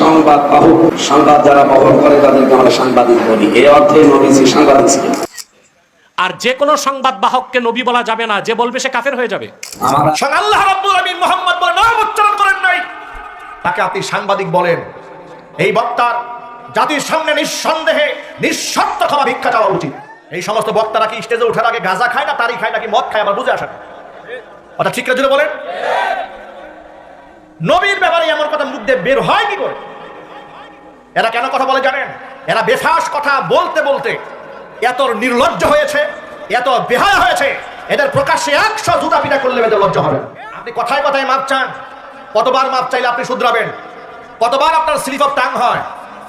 সংবাদ বাহক সংবাদ যারা বহন করে তাদেরকে আমরা সাংবাদিক বলি। এই অর্থে নবীজি সাংবাদিক ছিলেন। আর যে কোনো সংবাদ বাহককে নবী বলা যাবে না যে বলবে সে কাফের হয়ে যাবে। আল্লাহ রাব্বুল আমিন মোহাম্মদ বলে নাম উচ্চারণ করেন নাই। তাকে আপনি সাংবাদিক বলেন। এই বক্তার জাতির সামনে নিঃসন্দেহে নিঃশর্ত ক্ষমা ভিক্ষা চাওয়া উচিত। এই সমস্ত বক্তারা কি স্টেজে ওঠার আগে গাঁজা খায় না তারি খায় নাকি মদ খায় আমার বুঝে আসে না ওটা ঠিক করে বলেন? নবীর ব্যাপারে এমন কথা মুখ দিয়ে বের হয় কি করে এরা কেন কথা বলে জানেন? এরা বেফাস কথা বলতে বলতে এত নির্লজ্জ হয়েছে, এত বেহায় হয়েছে, এদের প্রকাশ্যে একশো জুতা পিটা করলে এদের লজ্জা হবে আপনি কথায় কথায় মাপ চান। কতবার মাপ চাইলে আপনি শুধরাবেন? কতবার আপনার স্লিপ অফ টাং হয়?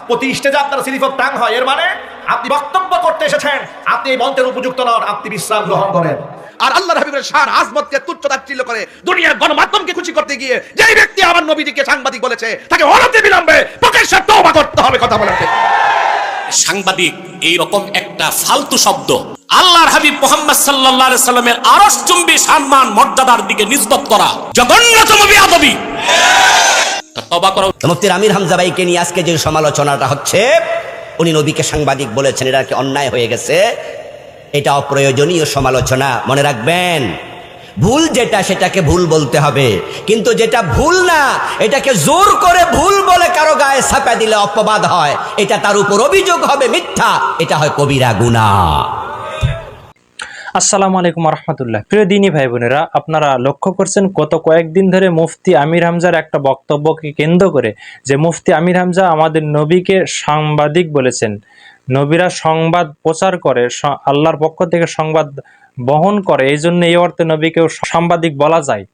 প্রতি স্টেজে আপনার স্লিপ অফ টাং হয়। এর মানে আপনি বক্তব্য করতে এসেছেন, আপনি এই মন্ত্রের উপযুক্ত নন, আপনি বিশ্রাম গ্রহণ করেন। আর আল্লাহ হাবিবের শান আজমতকে তুচ্ছ তাচ্ছিল্য করে দুনিয়ার গণমাধ্যমকে খুশি করতে গিয়ে যেই ব্যক্তি আমার নবীজিকে সাংবাদিক বলেছে তাকে অনতি বিলম্বে প্রকাশ্যে তওবা করতে হবে কথা বলতে সাংবাদিক এই রকম একটা ফালতু শব্দ। আল্লাহর হাবিব মোহাম্মদ সাল্লাল্লাহু আলাইহি সাল্লামের আরশচুম্বী সম্মান মর্যাদার দিকে নিসবত করা। জঘন্যতম বিয়াদবি। তবা করা। তো মুফতি আমির হামজা ভাইকে নিয়ে আজকে যে সমালোচনাটা হচ্ছে উনি নবীকে সাংবাদিক বলেছেন এটা কি অন্যায় হয়ে গেছে? এটা অপ্রয়োজনীয় সমালোচনা, মনে রাখবেন। ভুল যেটা, সেটাকে ভুল বলতে হবে। কিন্তু যেটা ভুল না, এটাকে জোর করে ভুল বলে কারও গায়ে ছাপা দিলে অপবাদ হয়। এটা তার উপর অভিযোগ হবে মিথ্যা। এটা হয় কবিরা গুণা। আসসালামু আলাইকুম রহমতুল্লাহ প্রিয় দিনী ভাই বোনেরা আপনারা লক্ষ্য করছেন গত কয়েকদিন ধরে মুফতি আমির হামজার একটা বক্তব্যকে কেন্দ্র করে যে মুফতি আমির হামজা আমাদের নবীকে সাংবাদিক বলেছেন। নবীরা সংবাদ প্রচার করে আল্লাহর পক্ষ থেকে সংবাদ বহন করে, এই জন্য এই অর্থে নবীকেও সাংবাদিক বলা যায়।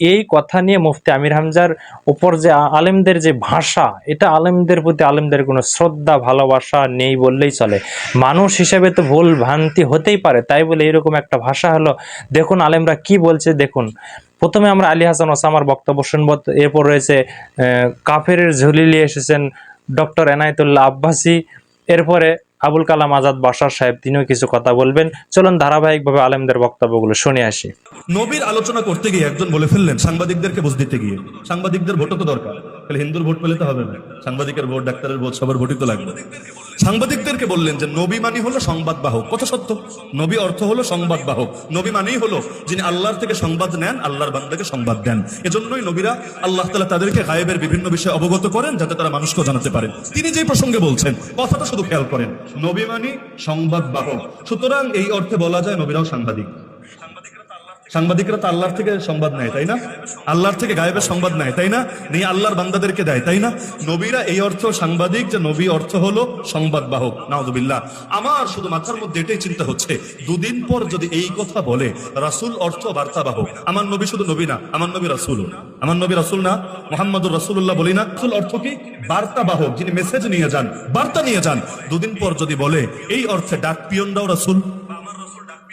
এই কথা নিয়ে মুফতি আমির হামজার উপর যে আলেমদের যে ভাষা, এটা আলেমদের প্রতি আলেমদের কোনো শ্রদ্ধা, ভালোবাসা নেই বললেই চলে। মানুষ হিসেবে তো ভুল ভ্রান্তি হতেই পারে, তাই বলে এরকম একটা ভাষা হলো, দেখুন আলেমরা কি বলছে, দেখুন। প্রথমে আমরা আলী হাসান ওসামার বক্তব্য শুনব এরপর রয়েছে কাফের ঝুলি নিয়ে এসেছেন ডক্টর এনায়েতুল্লাহ আব্বাসি। এরপরে আবুল কালাম আজাদ বাসার সাহেব, তিনিও কিছু কথা বলবেন। চলুন ধারাবাহিকভাবে আলেমদের বক্তব্যগুলো শুনে আসি। নবীর আলোচনা করতে গিয়ে একজন বলে ফেললেন সাংবাদিকদেরকে বুঝ দিতে গিয়ে। সাংবাদিকদের ভোটও তো দরকার। তাহলে হিন্দুর ভোট পেলে তো হবে না। সাংবাদিকের ভোট, ডাক্তারের ভোট, সবার ভোটই তো লাগবে। সাংবাদিকদেরকে বললেন যে নবী মানি হলো সংবাদ বাহক কত সত্য। নবী অর্থ হলো সংবাদ বাহক নবী মানেই হলো যিনি আল্লাহর থেকে সংবাদ নেন, আল্লাহর বান্দাকে সংবাদ দেন। এজন্যই নবীরা আল্লাহ তালা তাদেরকে গায়েবের বিভিন্ন বিষয়ে অবগত করেন, যাতে তারা মানুষকেও জানাতে পারেন তিনি যেই প্রসঙ্গে বলছেন, কথাটা শুধু খেয়াল করেন। নবী মানি সংবাদ বাহক সুতরাং এই অর্থে বলা যায় নবীরাও সাংবাদিক। সাংবাদিকরা তো আল্লাহর থেকে সংবাদ নেয়, তাই না? আল্লাহর থেকে গায়েবের সংবাদ নেয়, তাই না? নিয়ে আল্লাহর বান্দাদেরকে দেয়, তাই না? নবীরা এই অর্থ সাংবাদিক, যে নবী অর্থ হলো সংবাদ বাহক নাউজুবিল্লাহ। আমার শুধু মাথার মধ্যে এটাই চিন্তা হচ্ছে, দুদিন পর যদি এই কথা বলে, রাসূল অর্থ বার্তা বাহক আমার নবী শুধু নবী না, আমার নবী রাসূল। আমার নবী রাসূল না, মোহাম্মদুর রাসূলুল্লাহ বলি না। রাসূল অর্থ কি? বার্তা বাহক যিনি মেসেজ নিয়ে যান, বার্তা নিয়ে যান। দুদিন পর যদি বলে, এই অর্থে ডাক পিয়নরাও রাসূল।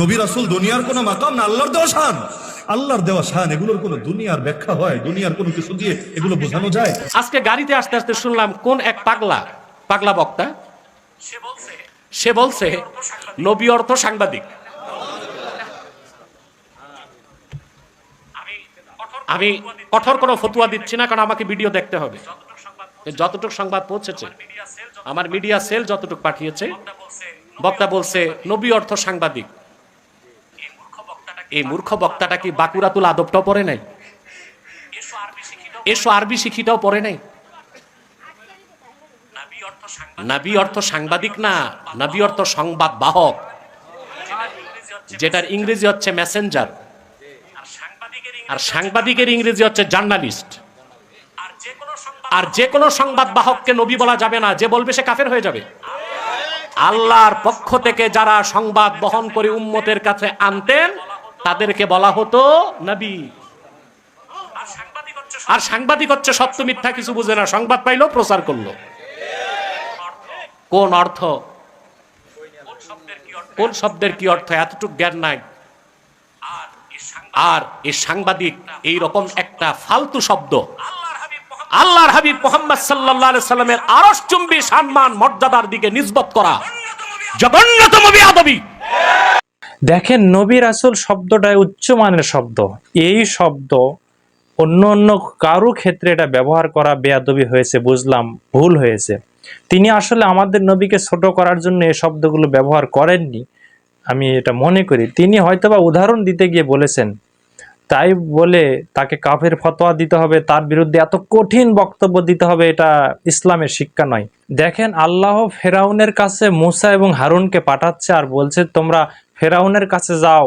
নবী রাসুল দুনিয়ার কোনো মাকাম না আল্লাহর দেওয়া শান। আল্লাহর দেওয়া শান এগুলোর কোনো দুনিয়ার ব্যাখ্যা হয় দুনিয়ার কোনো কিছু দিয়ে এগুলো বোঝানো যায়। আজকে গাড়িতে আসতে আসতে শুনলাম কোন এক পাগলা পাগলা বক্তা সে বলছে নবী অর্থ সাংবাদিক। আমি কঠোর কোনো ফতুয়া দিচ্ছি না। কারণ আমাকে ভিডিও দেখতে হবে। যতটুকু সংবাদ পৌঁছেছে আমার মিডিয়া সেল যতটুকু পাঠিয়েছে বক্তা বলছে নবী অর্থ সাংবাদিক। এই মূর্খ বক্তাটা কি বাকুরাতুল আদবটাও পড়ে নাই? এসো আরবি শিখিটাও পড়ে নাই? নাবি অর্থ সাংবাদিক না, নাবি অর্থ সংবাদ বাহক, যেটার ইংরেজি হচ্ছে মেসেঞ্জার, আর সাংবাদিকের ইংরেজি হচ্ছে জার্নালিস্ট। আর যে কোনো সংবাদ বাহককে নবী বলা যাবে না, যে বলবে সে কাফের হয়ে যাবে। আল্লাহর পক্ষ থেকে যারা সংবাদ বহন করে উম্মতের কাছে আনতেন তাদেরকে বলা হতো নবী। আর সাংবাদিক হচ্ছে সত্য। মিথ্যা কিছু বুঝে না। সংবাদ পাইলো প্রচার করল। কোন অর্থ? কোন শব্দের কি অর্থ? এতটুকু জ্ঞান নাই। আর এই সাংবাদিক এই রকম একটা ফালতু শব্দ। আল্লাহর হাবিব মোহাম্মদ সাল্লাল্লাহু আলাইহি সাল্লামের আরশচুম্বী সম্মান মর্যাদার দিকে নিসবত করা। জঘন্যতম বিয়াদবি দেখেন নবী রাসুল শব্দটা উচ্চমানের শব্দ। এই শব্দ অন্য অন্য কারও ক্ষেত্রে এটা ব্যবহার করা বেয়াদবি হয়েছে, বুঝলাম, ভুল হয়েছে। তিনি আসলে আমাদের নবীকে ছোট করার জন্য এই শব্দগুলো ব্যবহার করেননি, আমি এটা মনে করি। তিনি হয়তোবা উদাহরণ দিতে গিয়ে বলেছেন, তাই বলে তাকে কাফের ফতোয়া দিতে হবে, তার বিরুদ্ধে এত কঠিন বক্তব্য দিতে হবে, এটা ইসলামের শিক্ষা নয়। দেখেন আল্লাহ ফেরাউনের কাছে মুসা এবং হারুনকে পাঠাচ্ছে আর বলছে, তোমরা ফেরাউনের কাছে যাও,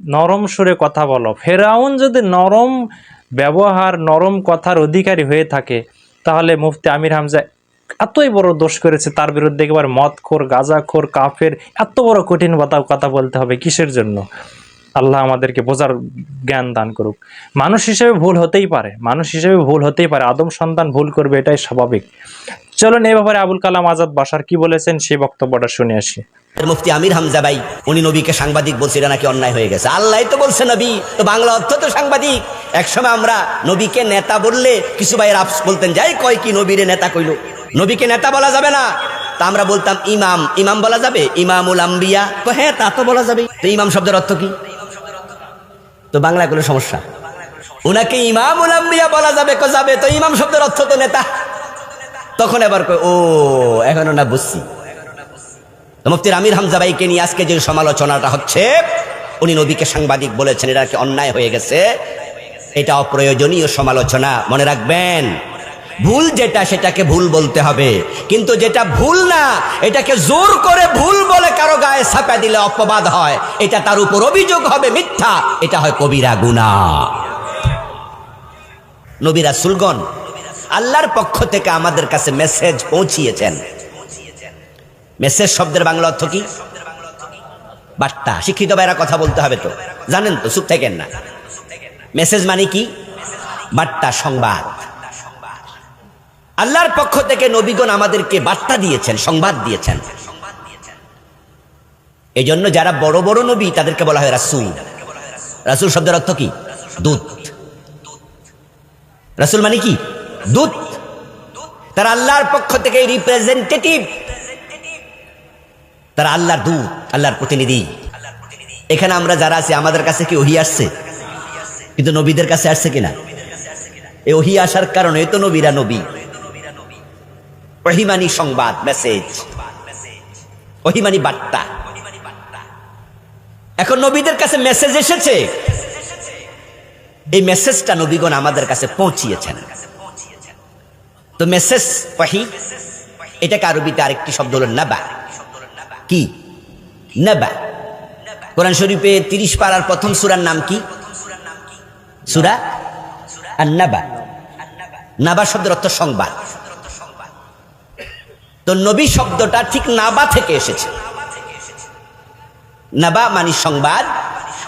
নরম সুরে কথা বলো। ফেরাউন যদি নরম ব্যবহার, নরম কথার অধিকারী হয়ে থাকে, তাহলে মুফতি আমির হামজা এতই বড় দোষ করেছে, তার বিরুদ্ধে একেবারে মদখোর, গাঁজাখোর, কাফের, এত বড় কঠিন কথা কথা বলতে হবে কিসের জন্য? আল্লাহ আমাদেরকে বোঝার জ্ঞান দান করুক। মানুষ হিসেবে ভুল হতেই পারে, মানুষ হিসেবে ভুল হতেই পারে, আদম সন্তান ভুল করবে, এটাই স্বাভাবিক। চলুন এই ব্যাপারে আবুল কালাম আজাদ বাসার কি বলেছেন, সেই বক্তব্যটা শুনে আসি। মুফতি আমির হামজা ভাই, উনি নবীকে সাংবাদিক বলছে এটা নাকি অন্যায় হয়ে গেছে। আল্লাহ তো বলছে নবী। তো বাংলা অর্থ তো সাংবাদিক। একসময় আমরা নবীকে নেতা বললে কিছু ভাইয়ের আপস বলতেন, যাই কয় কি নবীরে নেতা কইলো। নবীকে নেতা বলা যাবে না। তা আমরা বলতাম, ইমাম। ইমাম বলা যাবে, ইমামুল আম্বিয়া। তো হ্যাঁ তা তো বলা যাবে তো ইমাম শব্দের অর্থ কি? তো বাংলা কোনো সমস্যা? ওনাকে ইমামুল আম্বিয়া বলা যাবে, কো যাবে। তো ইমাম শব্দের অর্থ তো নেতা। তখন এবার ও, এখনও না বুঝছি। মুফতির আমির হামজা ভাইকে নিয়ে আজকে যে সমালোচনাটা হচ্ছে, উনি নবীকে সাংবাদিক বলেছেন এটা কি অন্যায় হয়ে গেছে? এটা অপ্রয়োজনীয় সমালোচনা, মনে রাখবেন। ভুল যেটা, সেটাকে ভুল বলতে হবে। কিন্তু যেটা ভুল না, এটাকে জোর করে ভুল বলে কারও গায়ে ছাপা দিলে অপবাদ হয়। এটা তার উপর অভিযোগ হবে মিথ্যা, এটা হয় কবিরা গুণা। নবীরা সুলগন আল্লাহর পক্ষ থেকে আমাদের কাছে মেসেজ পৌঁছিয়েছেন। মেসেজ শব্দের বাংলা অর্থ কি? বার্তা। শিক্ষিত ভাইরা কথা বলতে হবে তো। জানেন তো, চুপ থাকেন না। মেসেজ মানে কি? বার্তা, সংবাদ। আল্লাহর পক্ষ থেকে নবীগণ আমাদেরকে বার্তা দিয়েছেন, সংবাদ দিয়েছেন। এই জন্য যারা বড় বড় নবী, তাদেরকে বলা হয় রাসুল। রাসুল শব্দের অর্থ কি? দূত। রাসুল মানে কি? দূত। তারা আল্লাহর পক্ষ থেকে রিপ্রেজেন্টেটিভ তারা আল্লাহর দূত, আল্লাহর প্রতিনিধি। এখানে আমরা যারা আছি, আমাদের কাছে কি ওহি আসছে? কিন্তু নবীদের কাছে আসছে কিনা? এই ওহি আসার কারণে তো নবীরা নবী। অহিমানি সংবাদ, মেসেজ। অহিমানি বার্তা। এখন নবীদের কাছে মেসেজ এসেছে। এই মেসেজটা নবীগণ আমাদের কাছে পৌঁছিয়েছেন। তো মেসেজ এটাকে আরবিতে আরেকটি শব্দ হল নাবা। কি? নাবা। কোরআন শরীফে তিরিশ পাড়ার প্রথম সুরার নাম কি? সুরা আর নাবা নাবা শব্দের অর্থ সংবাদ। তো নবী শব্দটা ঠিক নাবা থেকে এসেছে। নাবা মানি সংবাদ,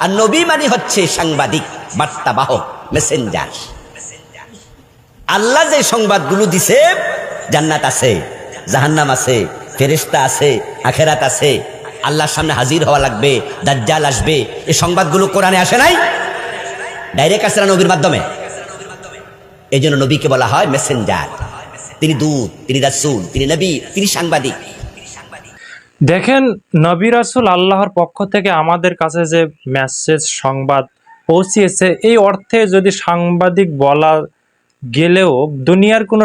আর নবী মানে হচ্ছে সাংবাদিক বার্তাবাহক মেসেঞ্জার। আল্লাহ যে সংবাদগুলো দিছে, জান্নাত আছে, জাহান্নাম আছে ফেরেস্তা আছে, আখেরাত আছে। আল্লাহর সামনে হাজির হওয়া লাগবে, দাজ্জাল আসবে। এই সংবাদগুলো কোরআনে আসে নাই? ডাইরেক্ট আসে না নবীর মাধ্যমে? এই জন্য নবীকে বলা হয় মেসেঞ্জার তিনি দূত, তিনি রাসুল, তিনি নবী, তিনি সাংবাদিক। দেখেন, নবী রাসুল আল্লাহর পক্ষ থেকে আমাদের কাছে যে মেসেজ সংবাদ পৌঁছিয়েছে, এই অর্থে যদি সাংবাদিক বলা গেলেও দুনিয়ার কোনো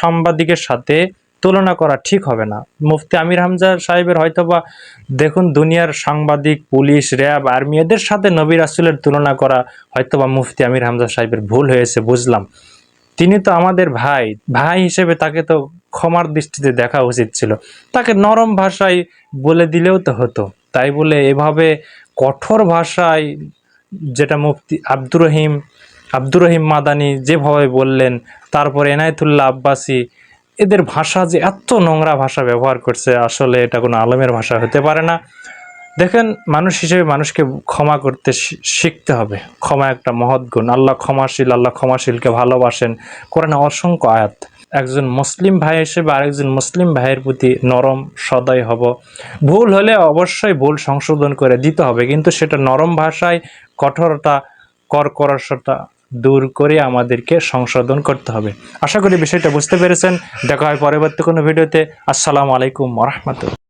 সাংবাদিকের সাথে তুলনা করা ঠিক হবে না। মুফতি আমির হামজা সাহেবের হয়তোবা দেখুন দুনিয়ার সাংবাদিক, পুলিশ, র্যাব, আর্মি, এদের সাথে নবী রাসুলের তুলনা করা হয়তোবা মুফতি আমির হামজা সাহেবের ভুল হয়েছে, বুঝলাম। তিনি তো আমাদের ভাই ভাই হিসেবে তাকে তো ক্ষমার দৃষ্টিতে দেখা উচিত ছিল। তাকে নরম ভাষায় বলে দিলেও তো হতো। তাই বলে এভাবে কঠোর ভাষায় যেটা মুফতি আব্দুর রহিম আব্দুর রহিম মাদানি যেভাবে বললেন, তারপর এনায়েতুল্লাহ আব্বাসী এদের ভাষা যে এত নোংরা ভাষা ব্যবহার করছে, আসলে এটা কোনো আলমের ভাষা হতে পারে না। দেখেন, মানুষ হিসেবে মানুষকে ক্ষমা করতে শিখতে হবে। ক্ষমা একটা মহৎ গুণ। আল্লাহ ক্ষমাশীল, আল্লাহ ক্ষমাশীলকে ভালোবাসেন। কোরআনে অসংখ্য আয়াত। একজন মুসলিম ভাই হিসেবে আরেকজন মুসলিম ভাইয়ের প্রতি নরম সদয় হব। ভুল হলে অবশ্যই ভুল সংশোধন করে দিতে হবে, কিন্তু সেটা নরম ভাষায় কঠোরতা কর্করসতা দূর করে আমাদেরকে সংশোধন করতে হবে। আশা করি বিষয়টা বুঝতে পেরেছেন। দেখা হয় পরবর্তী কোনো ভিডিওতে। আসসালামু আলাইকুম রহমতুল্লাহ।